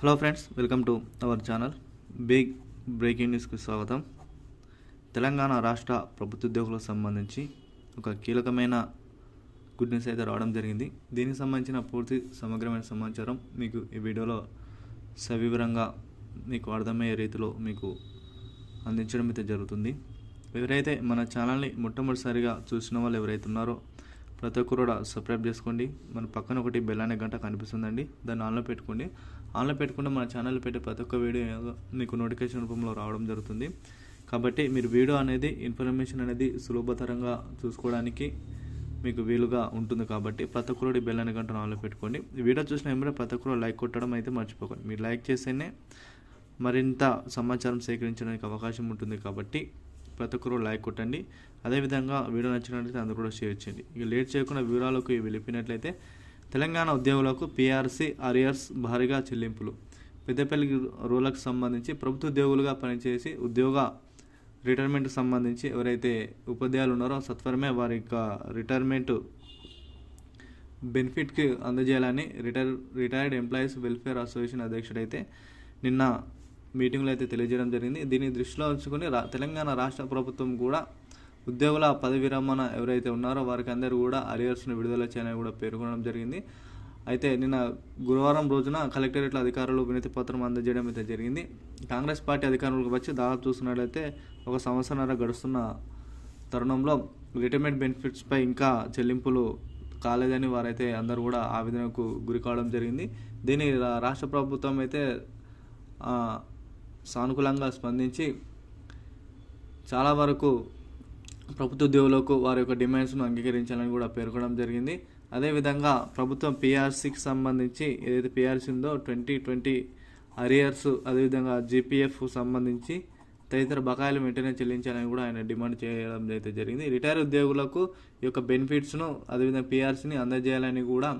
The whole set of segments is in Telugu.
Hello friends welcome to our channel big breaking న్యూస్కి స్వాగతం. తెలంగాణ రాష్ట్ర ప్రభుత్వ ఉద్యోగులకు సంబంధించి ఒక కీలకమైన గుడ్ న్యూస్ అయితే రావడం జరిగింది. దీనికి సంబంధించిన పూర్తి సమగ్రమైన సమాచారం మీకు ఈ వీడియోలో సవివరంగా మీకు అర్థమయ్యే రీతిలో మీకు అందించడం అయితే జరుగుతుంది. ఎవరైతే మన ఛానల్ని మొట్టమొదటిసారిగా చూసిన వాళ్ళు ఎవరైతే ఉన్నారో ప్రతి ఒక్కరు కూడా సబ్స్క్రైబ్ చేసుకోండి. మన పక్కన ఒకటి బెల్ అనే గంట కనిపిస్తుందండి. దాన్ని ఆన్లో పెట్టుకోండి. ఆన్లో పెట్టుకుంటే మన ఛానల్ పెట్టే ప్రతి ఒక్క వీడియో మీకు నోటిఫికేషన్ రూపంలో రావడం జరుగుతుంది. కాబట్టి మీరు వీడియో అనేది ఇన్ఫర్మేషన్ అనేది సులభతరంగా చూసుకోవడానికి మీకు వీలుగా ఉంటుంది కాబట్టి ప్రతి ఒక్కరు బెల్ అనే గంటను ఆన్లో పెట్టుకోండి. వీడియో చూసిన వెంబడే ప్రతి ఒక్కరు లైక్ కొట్టడం అయితే మర్చిపోకండి. మీరు లైక్ చేస్తేనే మరింత సమాచారం సేకరించడానికి అవకాశం ఉంటుంది కాబట్టి ప్రతి ఒక్కరు లైక్ కొట్టండి. అదేవిధంగా వీడియో నచ్చినట్లయితే అందరూ కూడా షేర్ చేయండి. ఇక లేట్ చేయకుండా వివరాలకు వెళ్ళిపోయినట్లయితే తెలంగాణ ఉద్యోగులకు పీఆర్సీ అరియర్స్ భారీగా చెల్లింపులు. పెద్దపల్లి రూలకు సంబంధించి ప్రభుత్వ ఉద్యోగులుగా పనిచేసి ఉద్యోగ రిటైర్మెంట్కి సంబంధించి ఎవరైతే ఉపాధ్యాయులు ఉన్నారో సత్వరమే వారి యొక్క రిటైర్మెంట్ బెనిఫిట్కి అందజేయాలని retire retired employees welfare association అధ్యక్షుడైతే నిన్న మీటింగ్లో అయితే తెలియజేయడం జరిగింది. దీన్ని దృష్టిలో ఉంచుకొని రా తెలంగాణ రాష్ట్ర ప్రభుత్వం కూడా ఉద్యోగుల పదవి విరమణ ఎవరైతే ఉన్నారో వారికి అందరూ కూడా అరియర్స్ను విడుదల చేయాలని కూడా పేర్కొనడం జరిగింది. అయితే నిన్న గురువారం రోజున కలెక్టరేట్ల అధికారులు వినతి పత్రం అందజేయడం అయితే జరిగింది. కాంగ్రెస్ పార్టీ అధికారులకు వచ్చి దాదాపు చూసినట్లయితే ఒక సంవత్సరాల గడుస్తున్న తరుణంలో రిటైర్మెంట్ బెనిఫిట్స్పై ఇంకా చెల్లింపులు కాలేదని వారైతే అందరూ కూడా ఆవేదనకు గురి కావడం జరిగింది. దీన్ని రాష్ట్ర ప్రభుత్వం అయితే సానుకూలంగా స్పందించి చాలా వరకు ప్రభుత్వ ఉద్యోగులకు వారి యొక్క డిమాండ్స్ను అంగీకరించాలని కూడా పేర్కొనడం జరిగింది. అదేవిధంగా ప్రభుత్వం పిఆర్సీకి సంబంధించి ఏదైతే పిఆర్సీ ఉందో ట్వంటీ ట్వంటీ అరియర్స్ అదేవిధంగా జీపీఎఫ్ సంబంధించి తదితర బకాయిలు వెంటనే చెల్లించాలని కూడా ఆయన డిమాండ్ చేయడం అయితే జరిగింది. రిటైర్ ఉద్యోగులకు ఈ యొక్క బెనిఫిట్స్ను అదేవిధంగా పిఆర్సీని అందజేయాలని కూడా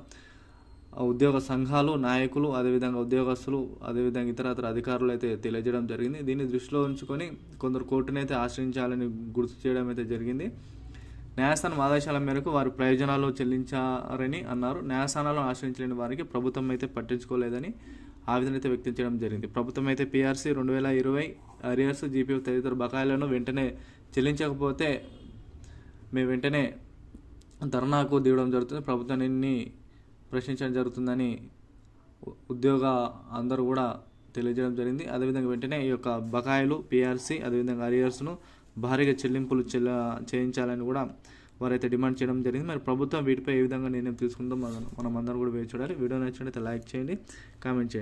ఉద్యోగ సంఘాలు నాయకులు అదేవిధంగా ఉద్యోగస్తులు అదేవిధంగా ఇతరత్ర అధికారులు అయితే తెలియజేయడం జరిగింది. దీన్ని దృష్టిలో ఉంచుకొని కొందరు కోర్టును అయితే ఆశ్రయించాలని గుర్తు చేయడం అయితే జరిగింది. న్యాయస్థానం ఆదేశాల మేరకు వారి ప్రయోజనాలు చెల్లించారని అన్నారు. న్యాయస్థానాలను ఆశ్రయించలేని వారికి ప్రభుత్వం అయితే పట్టించుకోలేదని ఆవేదన అయితే వ్యక్తం చేయడం జరిగింది. ప్రభుత్వం అయితే పీఆర్సీ రెండు వేల ఇరవై అరియర్స్ జీపీఎఫ్ తదితర బకాయిలను వెంటనే చెల్లించకపోతే మేము వెంటనే ధర్నాకు దిగడం జరుగుతుంది. ప్రభుత్వాన్ని ప్రశ్నించడం జరుగుతుందని ఉద్యోగ అందరూ కూడా తెలియజేయడం జరిగింది. అదేవిధంగా వెంటనే ఈ యొక్క బకాయిలు పిఆర్సీ అదేవిధంగా అరియర్స్ను భారీగా చెల్లింపులు చెల్ల చేయించాలని కూడా వారైతే డిమాండ్ చేయడం జరిగింది. మరి ప్రభుత్వం వీటిపై ఏ విధంగా నిర్ణయం తీసుకుందో మనం మనం అందరం కూడా వేచి చూడాలి. వీడియో నచ్చినట్లయితే లైక్ చేయండి కామెంట్ చేయండి.